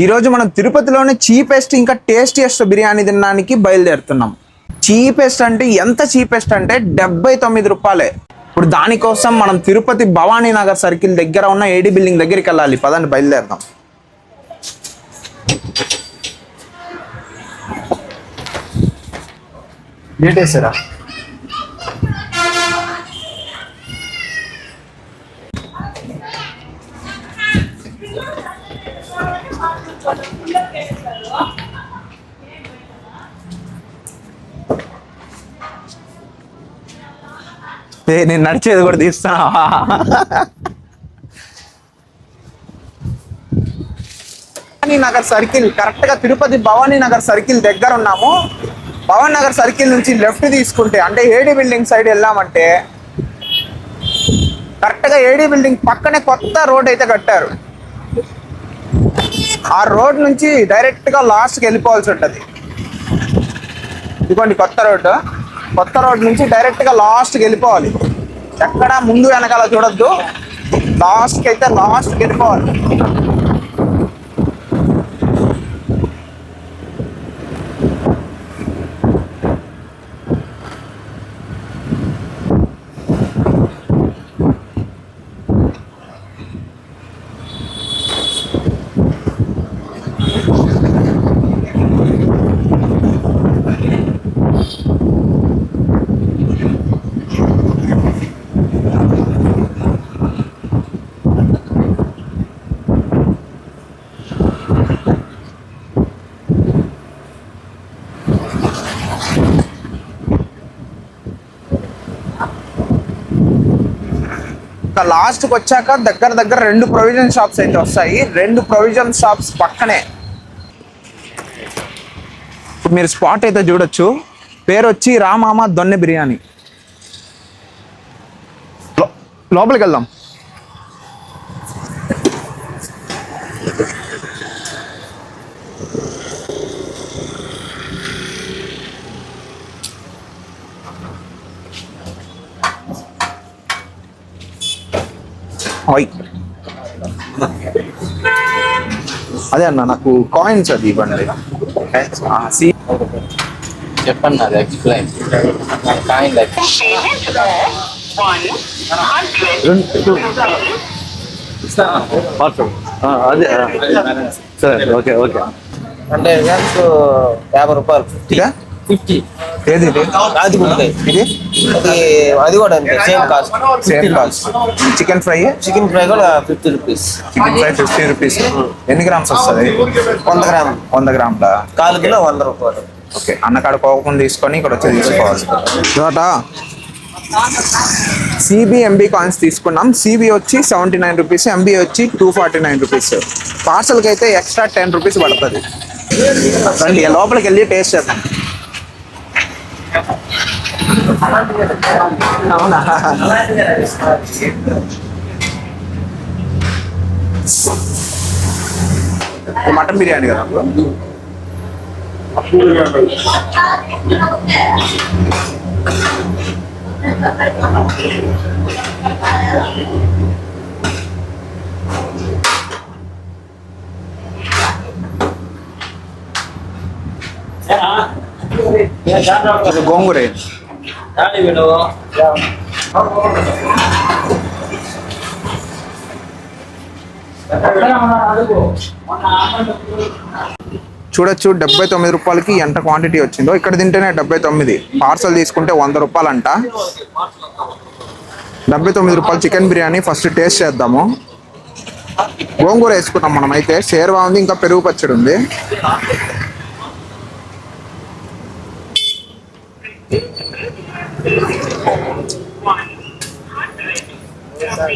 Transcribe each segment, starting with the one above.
ఈరోజు మనం తిరుపతిలోనే చీపెస్ట్ ఇంకా టేస్టియస్ట్ బిర్యానీ తినడానికి బయలుదేరుతున్నాం. చీపెస్ట్ అంటే ఎంత చీపెస్ట్ అంటే డెబ్బై తొమ్మిది రూపాయలే. ఇప్పుడు దానికోసం మనం తిరుపతి భవానీ నగర్ సర్కిల్ దగ్గర ఉన్న ఏడి బిల్డింగ్ దగ్గరికి వెళ్ళాలి. పదండి బయలుదేరుదాం. డేట్ వేసారా నేను నడిచేది కూడా తీస్తున్నావా భవానీ నగర్ సర్కిల్ కరెక్ట్గా తిరుపతి భవానీ నగర్ సర్కిల్ దగ్గర ఉన్నాము. భవానీ నగర్ సర్కిల్ నుంచి లెఫ్ట్ తీసుకుంటే అంటే ఏడి బిల్డింగ్ సైడ్ వెళ్ళామంటే కరెక్ట్గా ఏడి బిల్డింగ్ పక్కనే కొత్త రోడ్ అయితే కట్టారు. ఆ రోడ్ నుంచి డైరెక్ట్గా లాస్ట్కి లాస్ట్ వెళ్ళిపోవాల్సి ఉంటుంది. ఇదిగోండి కొత్త రోడ్డు. కొత్త రోడ్ నుంచి డైరెక్ట్గా లాస్ట్కి లాస్ట్ వెళ్ళిపోవాలి. ఎక్కడ ముందు వెనకాల చూడొద్దు. లాస్ట్కి అయితే లాస్ట్కి వెళ్ళిపోవాలి. లాస్ట్కి వచ్చాక దగ్గర దగ్గర రెండు ప్రొవిజన్ షాప్స్ అయితే వస్తాయి. రెండు ప్రొవిజన్ షాప్స్ పక్కనే. ఇప్పుడు మీరు స్పాట్ అయితే చూడొచ్చు. పేరు వచ్చి రామామ దొన్నె బిర్యానీ. లోపలికి వెళ్దాం హాయ్. అదే అన్న నాకు కాయిన్స్ అది ఇవ్వండి. ఆ, సి చెప్పండి అది ఎక్స్ప్లెయిన్ కాయిన్ అదే సరే ఓకే ఓకే. అంటే యాభై రూపాయలు. ఫిఫ్టీ? ఫిఫ్టీ ఏది? అది కూడా ఇది? అది అది కూడా అంతే same cost same cost chicken fry chicken fry కూడా fifty rupees chicken fry fifty rupees ఎన్ని గ్రామ్స్ వస్తుంది? వంద గ్రామ్. వంద గ్రాముల? కాలు కిలో వంద రూపాయలు. ఓకే. అన్నకాడ కోపం తీసుకొని ఇక్కడ వచ్చి తీసుకోవాలి. తర్వాత C B M B coins తీసుకున్నాం. సిబి వచ్చి seventy nine rupees M B వచ్చి టూ ఫార్టీ నైన్ రూపీస్ పార్సల్కి అయితే ఎక్స్ట్రా టెన్ రూపీస్ పడుతుంది. రండి లోపలికి వెళ్ళి టేస్ట్ చేద్దాం. అవునా ఇది మటన్ బిర్యానీ కదా బ్రో ఇది గోంగూర చూడొచ్చు డెబ్బై తొమ్మిది రూపాయలకి ఎంత క్వాంటిటీ వచ్చిందో. ఇక్కడ తింటేనే డెబ్బై తొమ్మిది. పార్సల్ తీసుకుంటే వంద రూపాయలంట. డెబ్బై తొమ్మిది రూపాయలు చికెన్ బిర్యానీ ఫస్ట్ టేస్ట్ చేద్దాము. గోంగూర వేసుకున్నాం మనం అయితే. షేర్వా ఉంది ఇంకా పెరుగు పచ్చడి ఉంది.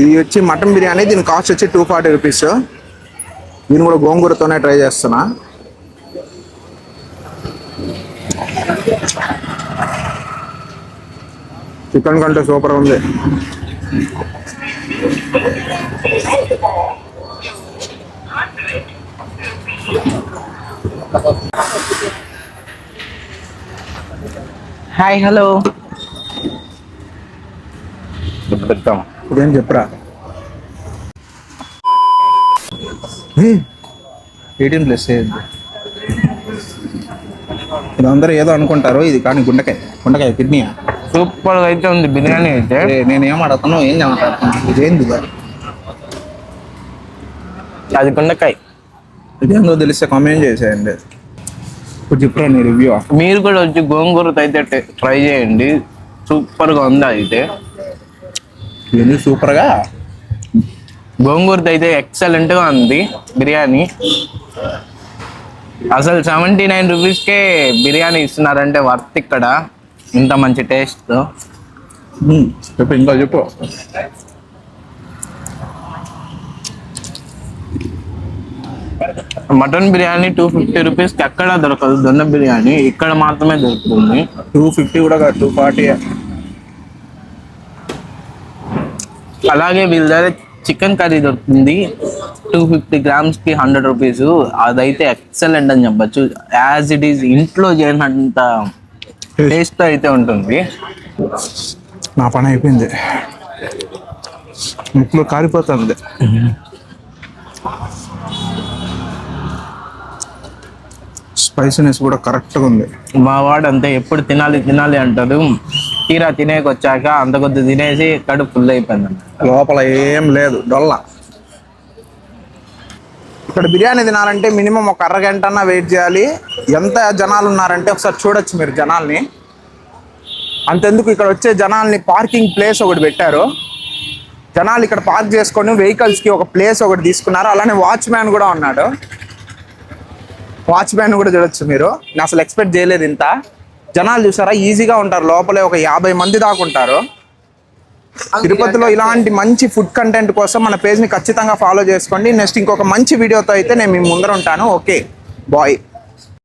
ఇది వచ్చి మటన్ బిర్యానీ దీని కాస్ట్ వచ్చి టూ ఫార్టీ రూపీస్ దీన్ని కూడా గోంగూరతోనే ట్రై చేస్తున్నా. చికెన్ కంటే సూపర్ ఉంది. హాయ్ హలో పెడతాం ఇదేం చెప్పరా? ఎయిటీన్ ప్లస్ ఇది అందరూ ఏదో అనుకుంటారు ఇది కానీ గుండెకాయ గుండెకాయ కిడ్నీ. సూపర్గా అయితే ఉంది బిర్యానీ అయితే. నేను ఏం అడుగుతాను ఏం చెప్తాను ఇదేంది ఇది? అది గుండెకాయ. ఇదేందో తెలిస్తే కామెంట్ చేసేయండి. ఇప్పుడు చెప్పరా నీ రివ్యూ మీరు కూడా వచ్చి గోంగూరతో అయితే ట్రై చేయండి. సూపర్గా ఉంది అయితే. ఇది సూపర్గా. గోంగూరతో అయితే ఎక్సలెంట్గా ఉంది బిర్యానీ. అసలు సెవెంటీ నైన్ రూపీస్కే బిర్యానీ ఇస్తున్నారంటే వర్త్ ఇక్కడ. ఇంత మంచి టేస్ట్. చెప్పు ఇంకా చెప్పు. మటన్ బిర్యానీ టూ ఫిఫ్టీ రూపీస్కి ఎక్కడ దొరకదు. దొన్న బిర్యానీ ఇక్కడ మాత్రమే దొరుకుతుంది. టూ ఫిఫ్టీ కూడా టూ ఫార్టీ అలాగే వీళ్ళ దగ్గర చికెన్ కర్రీ దొరుకుతుంది. టూ ఫిఫ్టీ గ్రామ్స్కి హండ్రెడ్ రూపీస్ అదైతే ఎక్సలెంట్ అని చెప్పొచ్చు. యాజ్ ఇట్ ఈస్ ఇంట్లో చేయనంత టేస్ట్ అయితే ఉంటుంది. నా పని అయిపోయింది. ముక్కులో కారిపోతుంది. స్పైసీనెస్ కూడా కరెక్ట్గా ఉంది. మా వాడు అంతే ఎప్పుడు తినాలి తినాలి అంటారు తీరా తినేకి వచ్చాక అంత కొద్ది తినేసి కడుపు ఫుల్ అయిపోయింది. లోపల ఏం లేదు డొల్ల. ఇక్కడ బిర్యానీ తినాలంటే మినిమం ఒక అరగంట అన్న వెయిట్ చేయాలి. ఎంత జనాలు ఉన్నారంటే ఒకసారి చూడొచ్చు మీరు జనాల్ని. అంతెందుకు ఇక్కడ వచ్చే జనాల్ని పార్కింగ్ ప్లేస్ ఒకటి పెట్టారు. జనాలు ఇక్కడ పార్క్ చేసుకొని వెహికల్స్కి ఒక ప్లేస్ ఒకటి తీసుకున్నారు. అలానే వాచ్మ్యాన్ కూడా ఉన్నాడు. వాచ్మ్యాన్ కూడా చూడొచ్చు మీరు. నేను అసలు ఎక్స్పెక్ట్ చేయలేదు ఇంత. జనాలు చూసారా? ఈజీగా ఉంటారు. లోపలే ఒక యాభై మంది దాకా ఉంటారు. తిరుపతిలో ఇలాంటి మంచి ఫుడ్ కంటెంట్ కోసం మన పేజ్ని ఖచ్చితంగా ఫాలో చేసుకోండి. నెక్స్ట్ ఇంకొక మంచి వీడియోతో అయితే నేను మీ ముందర ఉంటాను. Okay bye